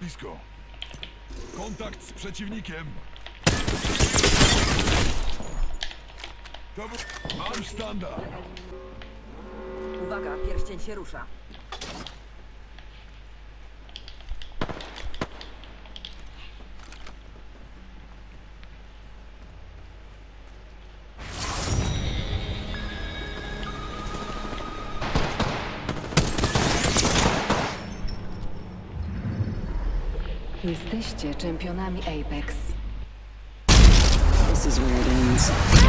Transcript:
Blisko. Kontakt z przeciwnikiem. To był... Mam. Uwaga, pierścień się rusza. Jesteście czempionami Apex. This is where it ends.